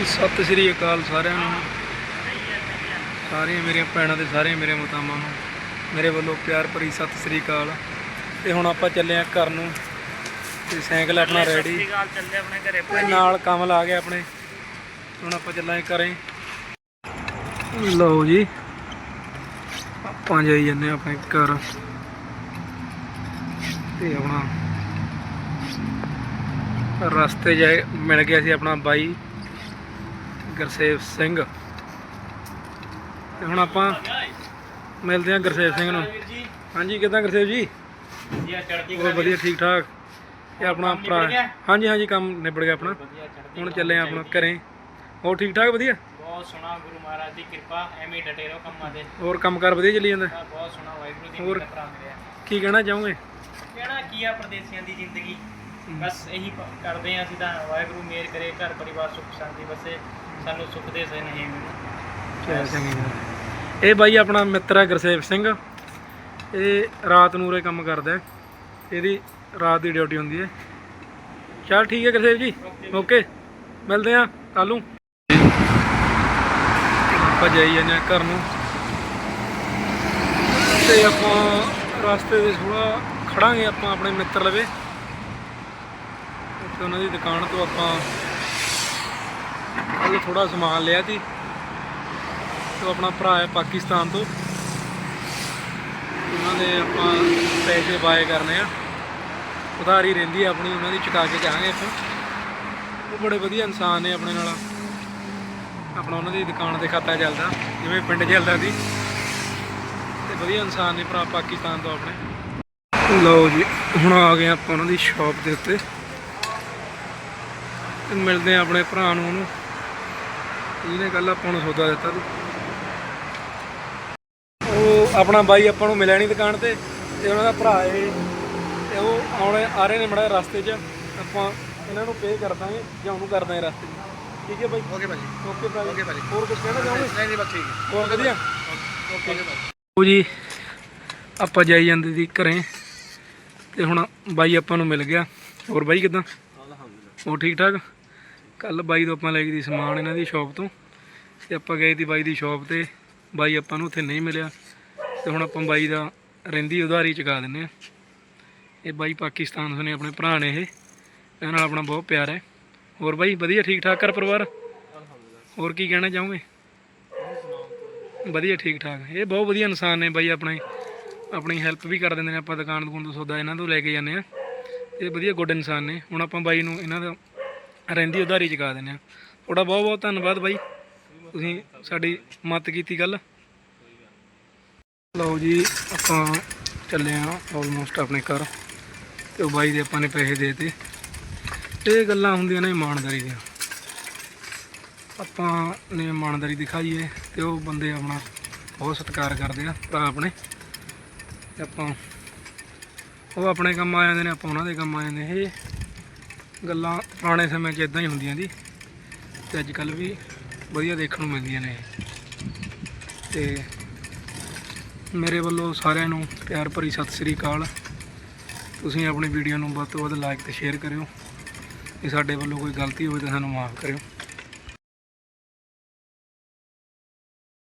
ਜੀ ਸਤਿ ਸ੍ਰੀ ਅਕਾਲ ਸਾਰਿਆਂ ਨੂੰ। ਸਾਰੀਆਂ ਮੇਰੀਆਂ ਭੈਣਾਂ ਤੇ ਸਾਰੇ ਮੇਰੇ ਮਤਾਵਾਂ ਨੂੰ ਮੇਰੇ ਵੱਲੋਂ ਪਿਆਰ ਭਰੀ ਸਤਿ ਸ੍ਰੀ ਅਕਾਲ। ਤੇ ਹੁਣ ਆਪਾਂ ਚੱਲੇ ਆ ਘਰ ਨੂੰ ਤੇ ਸਾਈਕਲ ਆਪਣਾ ਰੈਡੀ ਗੱਲ ਚੱਲੇ ਆਪਣੇ ਘਰੇ ਤੇ ਨਾਲ ਕਮਲ ਆ ਗਿਆ ਆਪਣੇ। ਹੁਣ ਆਪਾਂ ਚੱਲਾਂਗੇ ਘਰੇ। ਲਓ ਜੀ ਆਪਾਂ ਜਾਈ ਜੰਨੇ ਆਪਣੇ ਘਰ। ਤੇ ਆਪਣਾ ਰਸਤੇ ਜਾਏ ਮਿਲ ਗਿਆ ਸੀ ਆਪਣਾ ਬਾਈ। ਗੁਰਸੇਵ ਸਿੰਘ। ਤੇ ਹੁਣ ਆਪਾਂ ਮਿਲਦੇ ਹਾਂ ਗੁਰਸੇਵ ਸਿੰਘ ਨੂੰ। ਹਾਂਜੀ ਕਿਦਾਂ ਗੁਰਸੇਵ ਜੀ? ਬਹੁਤ ਵਧੀਆ ਠੀਕ ਠਾਕ ਇਹ ਆਪਣਾ ਭਰਾ? ਹਾਂਜੀ ਹਾਂਜੀ ਕੰਮ ਨਿਬੜ ਗਿਆ ਆਪਣਾ। ਹੁਣ ਚੱਲੇ ਆ ਆਪਣਾ ਘਰੇ। ਹੋਰ ਠੀਕ ਠਾਕ ਵਧੀਆ? ਬਹੁਤ ਸੋਹਣਾ ਗੁਰੂ ਮਹਾਰਾਜ ਦੀ ਕਿਰਪਾ ਐਵੇਂ ਹੀ ਡਟੇ ਰਹੋ ਕੰਮਾਂ ਦੇ ਹੋਰ ਕੰਮਕਾਰ ਵਧੀਆ ਚੱਲੀ ਜਾਂਦਾ? ਆਹ ਬਹੁਤ ਸੋਹਣਾ ਵਾਹਿਗੁਰੂ ਦੀ ਹੋਰ? ਕੀ ਕਹਿਣਾ ਚਾਹੋਗੇ? ਕਹਿਣਾ ਕੀ ਆ ਪ੍ਰਦੇਸੀਆਂ ਦੀ ਜ਼ਿੰਦਗੀ? ਬਸ ਇਹੀ ਕਰਦੇ ਆ ਅਸੀਂ ਤਾਂ ਵਾਹਿਗੁਰੂ ਮਿਹਰ ਕਰੇ ਘਰ ਪਰਿਵਾਰ ਸੁਖ ਸ਼ਾਂਤੀ ਵਸੇ ਸਾਨੂੰ ਸੁਖ ਦੇ ਸੇ ਨਹੀਂ ਚਲ ਚੰਗੀ ਗੱਲ ਇਹ ਬਾਈ ਆਪਣਾ ਮਿੱਤਰ ਹੈ ਗੁਰਸੇਵ ਸਿੰਘ। ਇਹ ਰਾਤ ਨੂੰ ਉਰੇ ਕੰਮ ਕਰਦਾ ਹੈ। ਇਹਦੀ ਰਾਤ ਦੀ ਡਿਊਟੀ ਹੁੰਦੀ ਹੈ। ਚਲ ਠੀਕ ਹੈ ਗੁਰਸੇਵ ਜੀ। ਓਕੇ। ਮਿਲਦੇ ਆ ਕੱਲ ਨੂੰ। ਆਪਾਂ ਜਾਈ ਜਾਂਦੇ ਹਾਂ ਘਰ ਨੂੰ। ਤੇ ਆਪਾਂ ਰਸਤੇ ਦੇ ਥੋੜਾ ਖੜਾਂਗੇ ਆਪਾਂ ਆਪਣੇ ਮਿੱਤਰ ਲਵੇ। ਤੇ ਉਹਨਾਂ ਦੀ ਦੁਕਾਨ ਤੋਂ ਆਪਾਂ ਕੱਲ ਥੋੜਾ ਸਮਾਨ ਲਿਆ ਸੀ। ਤੇ ਆਪਣਾ ਭਰਾ ਹੈ ਪਾਕਿਸਤਾਨ ਤੋਂ। ਉਹਨਾਂ ਦੇ ਆਪਾਂ ਪੈਸੇ ਬਾਏ ਕਰਨੇ ਆ। ਉਧਾਰੀ ਰਹਿੰਦੀ ਆ ਆਪਣੀ, ਉਹਨਾਂ ਦੀ ਚੁਕਾ ਕੇ ਜਾਵਾਂਗੇ ਆਪਾਂ ਉਹ ਬੜੇ ਵਧੀਆ ਇਨਸਾਨ ਨੇ ਆਪਣੇ ਨਾਲ। ਆਪਣਾ ਉਹਨਾਂ ਦੀ ਦੁਕਾਨ ਤੇ ਖਾਤਾ ਚੱਲਦਾ, ਜਿਵੇਂ ਪਿੰਡ ਚੱਲਦਾ ਸੀ। ਤੇ ਵਧੀਆ ਇਨਸਾਨ ਨੇ ਭਰਾ ਪਾਕਿਸਤਾਨ ਤੋਂ ਆਪਣੇ। ਲਓ ਜੀ, ਹੁਣ ਆ ਗਏ ਆਪਾਂ ਉਹਨਾਂ ਦੀ ਸ਼ਾਪ ਦੇ ਉੱਤੇ। ਤੇ ਮਿਲਦੇ ਆ ਆਪਣੇ ਭਰਾ ਨੂੰ ਉਹਨੂੰ। ਜਿਹਨੇ ਕੱਲ ਆਪਾਂ ਨੂੰ ਸੌਦਾ ਦਿੱਤਾ ਉਹ ਆਪਣਾ ਬਾਈ ਆਪਾਂ ਨੂੰ ਮਿਲਿਆ ਨਹੀਂ ਦੁਕਾਨ ਤੇ ਤੇ ਉਹਨਾਂ ਦਾ ਭਰਾ ਏ। ਤੇ ਉਹ ਆਉਣੇ ਆ ਰਹੇ ਨੇ ਮੜਾ ਰਸਤੇ 'ਚ। ਆਪਾਂ ਇਹਨਾਂ ਨੂੰ ਪੇ ਕਰ ਦਾਂਗੇ ਜਾਂ ਉਹਨੂੰ ਕਰ ਦਾਂਗੇ ਰਸਤੇ 'ਚ। ਠੀਕ ਹੈ ਬਾਈ? ਓਕੇ ਭਾਜੀ। ਓਕੇ ਭਾਈ। ਓਕੇ ਭਾਜੀ। ਹੋਰ ਕੁਝ ਕਹਿਣਾ ਚਾਹੋਗੇ? ਨਹੀਂ ਨਹੀਂ ਬਸ ਠੀਕ ਹੈ। ਹੋਰ ਵਧੀਆ? ਓਕੇ ਭਾਜੀ। ਉਹ ਜੀ ਆਪਾਂ ਜਾਈ ਜਾਂਦੇ ਸੀ ਘਰੇ। ਤੇ ਹੁਣ ਬਾਈ ਆਪਾਂ ਨੂੰ ਮਿਲ ਗਿਆ। ਹੋਰ ਬਾਈ ਕਿਦਾਂ? ਉਹ ਠੀਕ ਠਾਕ ਕੱਲ ਬਾਈ ਤੋਂ ਆਪਾਂ ਲੈ ਗਏ ਸੀ ਸਮਾਨ ਇਹਨਾਂ ਦੀ ਸ਼ਾਪ ਤੋਂ ਤੇ ਆਪਾਂ ਗਏ ਸੀ ਬਾਈ ਦੀ ਸ਼ਾਪ ਤੇ। ਬਾਈ ਆਪਾਂ ਨੂੰ ਉੱਥੇ ਨਹੀਂ ਮਿਲਿਆ ਤੇ ਹੁਣ ਆਪਾਂ ਬਾਈ ਦਾ ਰਹਿੰਦੀ ਉਧਾਰੀ ਚੁਕਾ ਦਿੰਨੇ ਆ। ਇਹ ਬਾਈ ਪਾਕਿਸਤਾਨ ਤੋਂ ਨੇ ਆਪਣੇ ਭਰਾ ਨੇ ਇਹ। ਇਹਨਾਂ ਨਾਲ ਆਪਣਾ ਬਹੁਤ ਪਿਆਰ ਹੈ। ਹੋਰ ਬਾਈ, ਵਧੀਆ ਠੀਕ ਠਾਕ ਘਰ ਪਰਿਵਾਰ? ਹੋਰ ਕੀ ਕਹਿਣਾ ਚਾਹੋਗੇ? ਵਧੀਆ ਠੀਕ ਠਾਕ ਇਹ ਬਹੁਤ ਵਧੀਆ ਇਨਸਾਨ ਨੇ ਬਾਈ ਆਪਣੇ। ਆਪਣੀ ਹੈਲਪ ਵੀ ਕਰ ਦਿੰਦੇ ਨੇ। ਆਪਾਂ ਦੁਕਾਨ ਦੁਕਾਨ ਤੋਂ ਸੌਦਾ ਇਹਨਾਂ ਤੋਂ ਲੈ ਕੇ ਜਾਂਦੇ ਆ। ਇਹ ਵਧੀਆ ਗੁੱਡ ਇਨਸਾਨ ਨੇ। ਹੁਣ ਆਪਾਂ ਬਾਈ ਨੂੰ ਇਹਨਾਂ ਦਾ ਰਹਿੰਦੀ ਉਧਾਰੀ ਚੁਕਾ ਦਿੰਦੇ ਆ। ਤੁਹਾਡਾ ਬਹੁਤ ਬਹੁਤ ਧੰਨਵਾਦ ਬਾਈ। ਤੁਸੀਂ ਸਾਡੀ ਮਦਦ ਕੀਤੀ ਗੱਲ। ਲਓ ਜੀ, ਆਪਾਂ ਚੱਲੇ ਆ ਆਲਮੋਸਟ ਆਪਣੇ ਘਰ। ਤੇ ਉਹ ਬਾਈ ਦੇ ਆਪਾਂ ਨੇ ਪੈਸੇ ਦੇ ਤੇ ਇਹ ਗੱਲਾਂ ਹੁੰਦੀਆਂ ਨੇ ਇਮਾਨਦਾਰੀ ਦੀਆਂ। ਆਪਾਂ ਨੇ ਇਮਾਨਦਾਰੀ ਦਿਖਾਈਏ ਤੇ ਉਹ ਬੰਦੇ ਆਪਣਾ ਬਹੁਤ ਸਤਿਕਾਰ ਕਰਦੇ ਆ, ਭਰਾ ਆਪਣੇ। ਆਪਾਂ ਉਹ ਆਪਣੇ ਕੰਮ ਆ ਜਾਂਦੇ ਨੇ, ਆਪਾਂ ਉਹਨਾਂ ਦੇ ਕੰਮ ਆ ਜਾਂਦੇ ਇਹ ਗੱਲਾਂ ਪੁਰਾਣੇ ਸਮੇਂ 'ਚ ਇਦਾਂ ਹੀ ਹੁੰਦੀਆਂ ਜੀ। ਤੇ ਅੱਜ ਕੱਲ ਵੀ ਵਧੀਆ ਦੇਖਣ ਨੂੰ ਮਿਲਦੀਆਂ ਨੇ ਇਹ। ਤੇ ਮੇਰੇ ਵੱਲੋਂ ਸਾਰਿਆਂ ਨੂੰ ਪਿਆਰ ਭਰੀ ਸਤਿ ਸ੍ਰੀ ਅਕਾਲ। ਤੁਸੀਂ ਆਪਣੀ ਵੀਡੀਓ ਨੂੰ ਵੱਧ ਤੋਂ ਵੱਧ ਲਾਈਕ ਤੇ ਸ਼ੇਅਰ ਕਰਿਓ। ਜੇ ਸਾਡੇ ਵੱਲੋਂ ਕੋਈ ਗਲਤੀ ਹੋਵੇ ਤਾਂ ਸਾਨੂੰ ਮਾਫ ਕਰਿਓ।